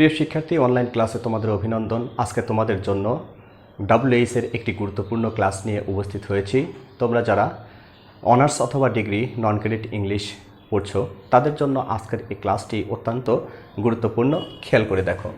প্রিয় শিক্ষার্থী অনলাইন ক্লাসে তোমাদের অভিনন্দন। আজকে তোমাদের জন্য ডাব্লিউএইচ এর একটি গুরুত্বপূর্ণ ক্লাস নিয়ে উপস্থিত হয়েছি। তোমরা যারা অনার্স অথবা ডিগ্রি নন ক্রেডিট ইংলিশ পড়ছো, তাদের জন্য আজকের এই ক্লাসটি অত্যন্ত গুরুত্বপূর্ণ। খেয়াল করে দেখো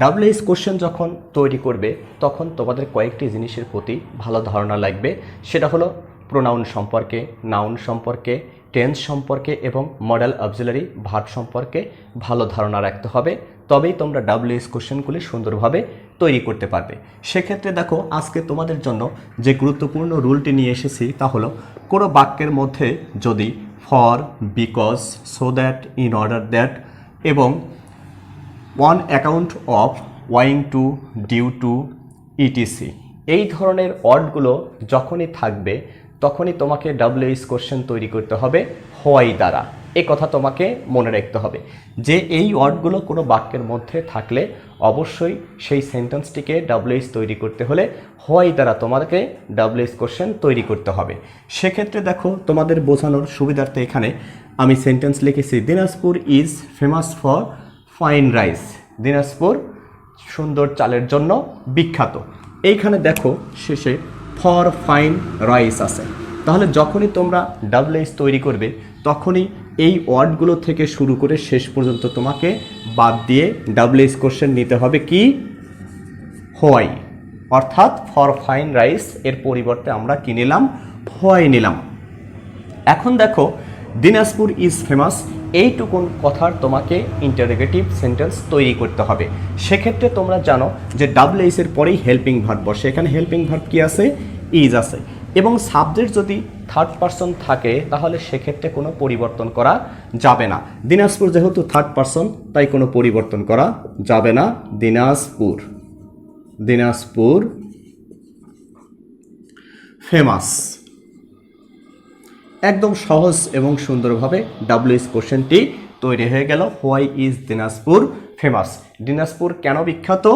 ডাব্লিউএইচ কোশ্চেন যখন তৈরি করবে, তখন তোমাদের কয়েকটি জিনিসের প্রতি ভালো ধারণা লাগবে। সেটা হলো প্রোনাউন সম্পর্কে নাউন সম্পর্কে টেন্স সম্পর্কে এবং মডেল অবজুলারি ভার্ব সম্পর্কে ভালো ধারণা রাখতে হবে, তবেই তোমরা ডাব্লিউএস কোশ্চেনগুলি সুন্দরভাবে তৈরি করতে পারবে। সেক্ষেত্রে দেখো, আজকে তোমাদের জন্য যে গুরুত্বপূর্ণ রুলটি নিয়ে এসেছি তা হলো, কোনো বাক্যের মধ্যে যদি for because so that in order that এবং one account of owing to due to etc এই ধরনের ওয়ার্ডগুলো যখনই থাকবে তখনই তোমাকে ডাব্লিউএস কোশ্চেন তৈরি করতে হবে, হোয়াই দ্বারা। এ কথা তোমাকে মনে রাখতে হবে। যে এই ওয়ার্ডগুলো কোনো বাক্যের মধ্যে থাকলে অবশ্যই সেই সেন্টেন্সটিকে ডাব্লিউএস তৈরি করতে হলে হোয়াই দ্বারা তোমাকে ডাব্লিউএস কোশ্চেন তৈরি করতে হবে। সেক্ষেত্রে দেখো, তোমাদের বোঝানোর সুবিধার্থে এখানে আমি সেন্টেন্স লিখেছি, Dinajpur is famous for fine rice Dinajpur সুন্দর চালের জন্য বিখ্যাত। এইখানে দেখো, শেষে ফর ফাইন রাইস আছে। তাহলে যখনই তোমরা ডাবলএস তৈরি করবে, তখনই এই ওয়ার্ডগুলো থেকে শুরু করে শেষ পর্যন্ত তোমাকে বাদ দিয়ে ডাবলএস কোশ্চেন নিতে হবে কি? হোয়াই। অর্থাৎ ফর ফাইন রাইস এর পরিবর্তে আমরা কি নিলাম? হোয়াই নিলাম। এখন দেখো, দিনাজপুর ইজ ফেমাস এইটুকুন কথার তোমাকে ইন্টারোগেটিভ সেন্টেন্স তৈরি করতে হবে। সেক্ষেত্রে তোমরা জানো যে এর পরেই হেল্পিং ভার্ব বসে। এখানে হেল্পিং ভার্ব কি আছে? ইজ আছে। এবং সাবজেক্ট যদি থার্ড পারসন থাকে, তাহলে সেক্ষেত্রে কোনো পরিবর্তন করা যাবে না। দিনাজপুর যেহেতু থার্ড পারসন তাই কোনো পরিবর্তন করা যাবে না। দিনাজপুর। দিনাজপুর ফেমাস একদম সহজ এবং সুন্দরভাবে ডাব্লিউএস কোশ্চেনটি তৈরি হয়ে গেল। Why is Dinajpur famous Dinajpur কেন বিখ্যাত?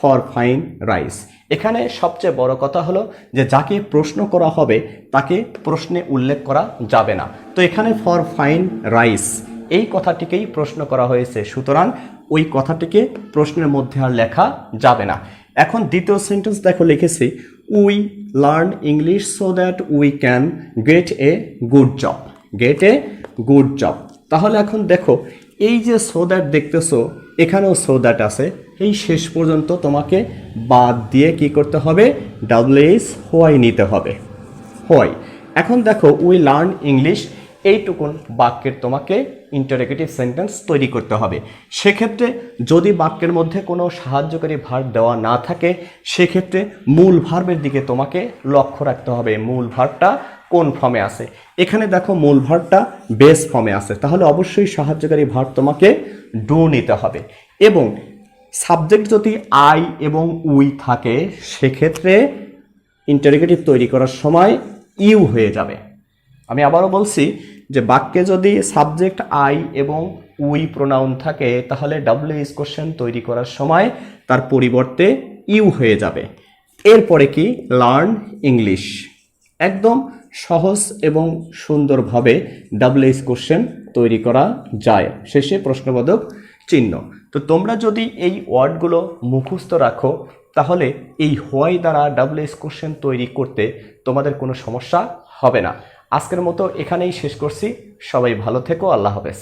ফর ফাইন রাইস এখানে সবচেয়ে বড় কথা হলো যে, যাকে প্রশ্ন করা হবে, তাকে প্রশ্নে উল্লেখ করা যাবে না। তো এখানে ফর ফাইন রাইস এই কথাটিকেই প্রশ্ন করা হয়েছে। সুতরাং ওই কথাটিকে প্রশ্নের মধ্যে আর লেখা যাবে না। এখন দ্বিতীয় সেন্টেন্স দেখো, লিখেছি we learn English so that we can get a good job get a good job তাহলে এখন দেখো, এই যে সো দ্যাট দেখতেছো, এখানেও সো দ্যাট আছে। এই শেষ পর্যন্ত তোমাকে বাদ দিয়ে কি করতে হবে? ডাব্লিউএস হোয়াই নিতে হবে। হয় এখন দেখো উই লার্ন ইংলিশ এইটুকুন বাক্যের তোমাকে ইন্টারোগেটিভ সেন্টেন্স তৈরি করতে হবে। সেক্ষেত্রে যদি বাক্যের মধ্যে কোনো সাহায্যকারী ভার দেওয়া না থাকে, সেক্ষেত্রে মূল ভার্বের দিকে তোমাকে লক্ষ্য রাখতে হবে, মূল ভার্বটা কোন ফর্মে আছে। এখানে দেখো মূল ভার্বটা বেস ফর্মে আছে, তাহলে অবশ্যই সাহায্যকারী ভার্ব তোমাকে ডু নিতে হবে। এবং সাবজেক্ট যদি আই এবং উই থাকে, সেক্ষেত্রে ইন্টারোগেটিভ তৈরি করার সময় ইউ হয়ে যাবে। আমি আবারও বলছি যে বাক্যে যদি সাবজেক্ট আই এবং উই প্রোনাউন থাকে, তাহলে ডাব্লিউএস কোশ্চেন তৈরি করার সময় তার পরিবর্তে ইউ হয়ে যাবে। এরপরে কি? লার্ন ইংলিশ একদম সহজ এবং সুন্দরভাবে ডাব্লিউএস কোশ্চেন তৈরি করা যায়। শেষে প্রশ্নবোধক চিহ্ন। তো তোমরা যদি এই ওয়ার্ডগুলো মুখস্থ রাখো, তাহলে এই হোয়াই দ্বারা ডাব্লিউএস কোশ্চেন তৈরি করতে তোমাদের কোনো সমস্যা হবে না। আজকের মতো এখানেই শেষ করছি। সবাই ভালো থেকো আল্লাহ হাফেজ।